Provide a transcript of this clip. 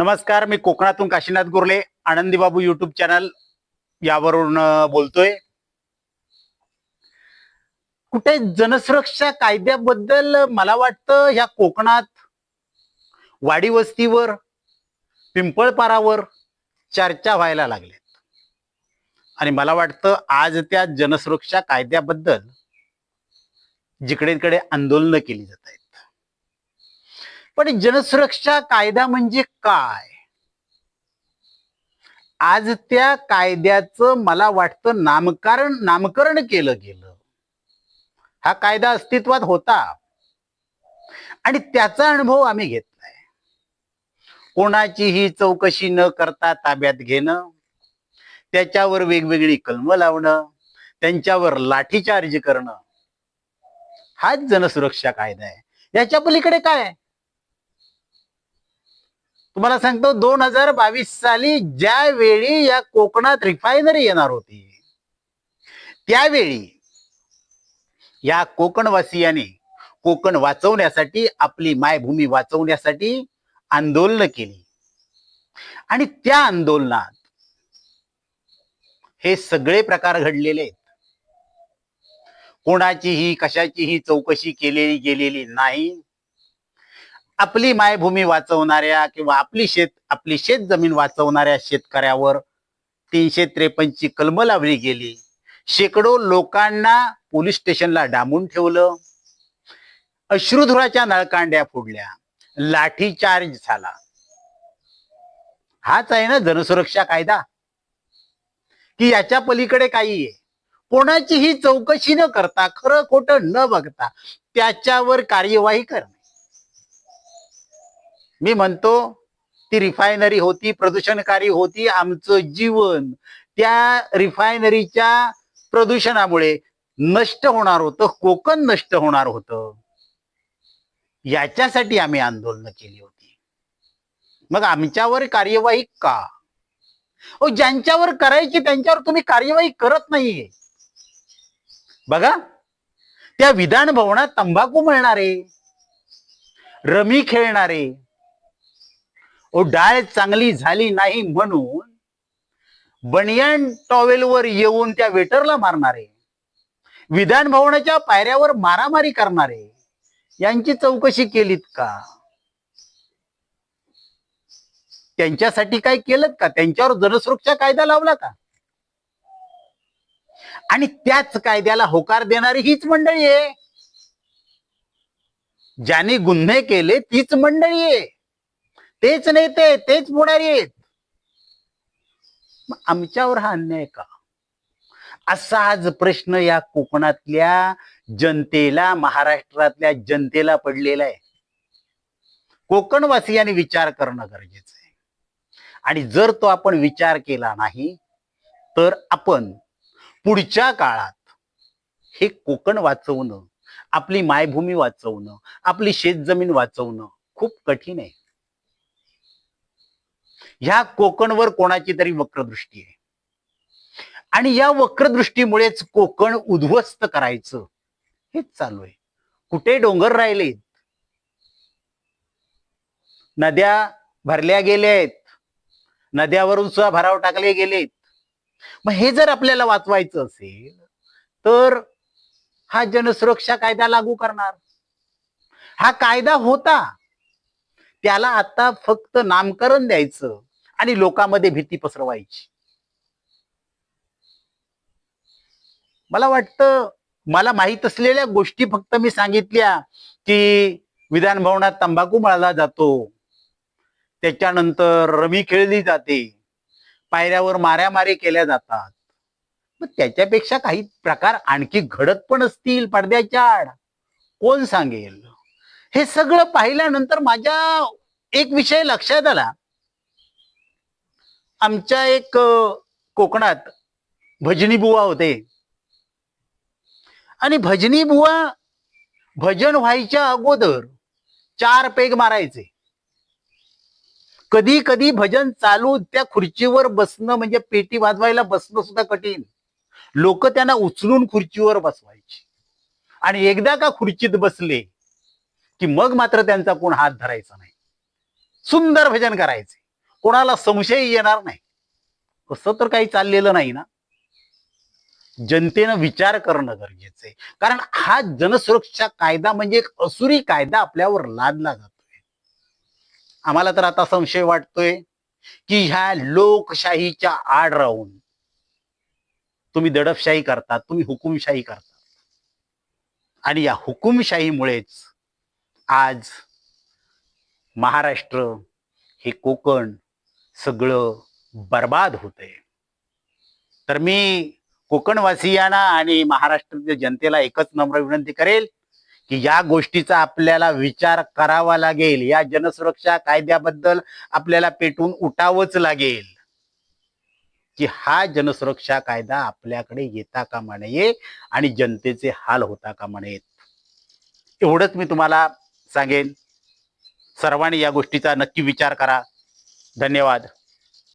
नमस्कार मी कोकणातून काशीनाथ गुरले आनंदी बाबू युट्यूब चॅनल यावरून बोलतोय. कुठे जनसुरक्षा कायद्याबद्दल मला वाटतं ह्या कोकणात वाडी वस्तीवर पिंपळपारावर चर्चा व्हायला लागल्यात आणि मला वाटतं आज त्या जनसुरक्षा कायद्याबद्दल जिकडे तिकडे आंदोलनं केली जात आहेत. पण जनसुरक्षा कायदा म्हणजे काय? आज त्या कायद्याचं मला वाटतं नामकरण नामकरण केलं गेलं. हा कायदा अस्तित्वात होता. आणि त्याचा अनुभव आम्ही घेतलाय. कोणाचीही चौकशी न करता ताब्यात घेणं त्याच्यावर वेगवेगळी कलम लावणं त्यांच्यावर लाठीचार्ज करणं हाच जनसुरक्षा कायदा आहे. याच्या पलीकडे काय आहे? तुम्हाला सांगतो दोन हजार बावीस साली ज्या वेळी या कोकणात रिफायनरी येणार होती त्यावेळी या कोकणवासियांनी कोकण वाचवण्यासाठी आपली मायभूमी वाचवण्यासाठी आंदोलन केली. आणि त्या आंदोलनात हे सगळे प्रकार घडलेले आहेत. कोणाचीही कशाचीही चौकशी केलेली गेलेली नाही. आपली मायभूमी वाचवणाऱ्या किंवा आपली शेत आपली शेत जमीन वाचवणाऱ्या शेतकऱ्यावर तीनशे त्रेपन्नची कलम लावली गेली. शेकडो लोकांना पोलीस स्टेशनला डांबून ठेवलं. अश्रुधुराच्या नळकांड्या फोडल्या. लाठीचार्ज झाला. हाच आहे ना जनसुरक्षा कायदा? की याच्या पलीकडे काही आहे कोणाचीही चौकशी न करता खरं खोटं न बघता त्याच्यावर कार्यवाही करणे. मी म्हणतो ती रिफायनरी होती प्रदूषणकारी होती आमचं जीवन त्या रिफायनरीच्या प्रदूषणामुळे नष्ट होणार होतं कोकण नष्ट होणार होतं. याच्यासाठी आम्ही आंदोलन केली होती. मग आमच्यावर कार्यवाही का? ओ ज्यांच्यावर करायची त्यांच्यावर तुम्ही कार्यवाही करत नाहीये. बघा त्या विधान भवनात तंबाखू मिळणारे रमी खेळणारे ओ डाळ चांगली झाली नाही म्हणून बनियान टॉवेलवर येऊन त्या वेटरला मारणारे विधान भवनाच्या पायऱ्यावर मारामारी करणारे यांची चौकशी केलीत का? त्यांच्यासाठी काय केलं का? त्यांच्यावर जनसुरक्षा कायदा लावला का? आणि त्याच कायद्याला होकार देणारी हीच मंडळी आहे. ज्याने गुन्हे केले तीच मंडळी आहे. तेच नेते तेच पुढारी आहेत आमच्यावर हा अन्याय का? असा आज प्रश्न या कोकणातल्या जनतेला महाराष्ट्रातल्या जनतेला पडलेला आहे. कोकणवासियांनी विचार करणं गरजेचं आहे. आणि जर तो आपण विचार केला नाही तर आपण पुढच्या काळात हे कोकण वाचवणं आपली मायभूमी वाचवणं आपली शेतजमीन वाचवणं खूप कठीण आहे. ह्या कोकणवर कोणाची तरी वक्रदृष्टी आहे. आणि या वक्रदृष्टीमुळेच कोकण उद्ध्वस्त करायचं. हेच चालू आहे. कुठे डोंगर राहिलेत? नद्या भरल्या गेल्या आहेत नद्यावरून सुद्धा भराव टाकले गेलेत. मग हे जर आपल्याला वाचवायचं असेल तर हा जनसुरक्षा कायदा लागू करणार. हा कायदा होता. त्याला आता फक्त नामकरण द्यायचं. आणि लोकांमध्ये भीती पसरवायची. मला वाटतं मला माहीत असलेल्या गोष्टी फक्त मी सांगितल्या की विधान भवनात तंबाखू मळला जातो. त्याच्यानंतर रमी खेळली जाते. पायऱ्यावर माऱ्यामारी केल्या जातात. मग त्याच्यापेक्षा काही प्रकार आणखी घडत पण असतील पडद्याच्या आड. कोण सांगेल? हे सगळं पाहिल्यानंतर माझ्या एक विषय लक्षात आला. आमच्या एक कोकणात भजनी बुवा होते. आणि भजनी बुवा भजन व्हायच्या अगोदर चार पेग मारायचे. कधी कधी भजन चालू त्या खुर्चीवर बसणं म्हणजे पेटी वाजवायला बसणं सुद्धा कठीण. लोक त्यांना उचलून खुर्चीवर बसवायचे. आणि एकदा का खुर्चीत बसले की मग मात्र त्यांचा कोण हात धरायचा नाही. सुंदर भजन करायचे. कोणाला संशय येणार नाही. कसं तर काही चाललेलं नाही ना. जनतेनं विचार करणं गरजेचं आहे. कारण हा जनसुरक्षा कायदा म्हणजे एक असुरी कायदा आपल्यावर लादला जातोय. आम्हाला तर आता संशय वाटतोय की ह्या लोकशाहीच्या आड राहून तुम्ही दडपशाही करतात तुम्ही हुकुमशाही करतात. आणि या हुकुमशाहीमुळेच आज महाराष्ट्र हे कोकण सगळं बर्बाद होतंय. तर मी कोकणवासियांना आणि महाराष्ट्रातील जनतेला एकच नम्र विनंती करेल की या गोष्टीचा आपल्याला विचार करावा लागेल. या जनसुरक्षा कायद्याबद्दल आपल्याला पेटून उठावंच लागेल की हा जनसुरक्षा कायदा आपल्याकडे येता कामा नये आणि जनतेचे हाल होता कामा नयेत. एवढंच मी तुम्हाला सांगेन. सर्वांनी या गोष्टीचा नक्की विचार करा. धन्यवाद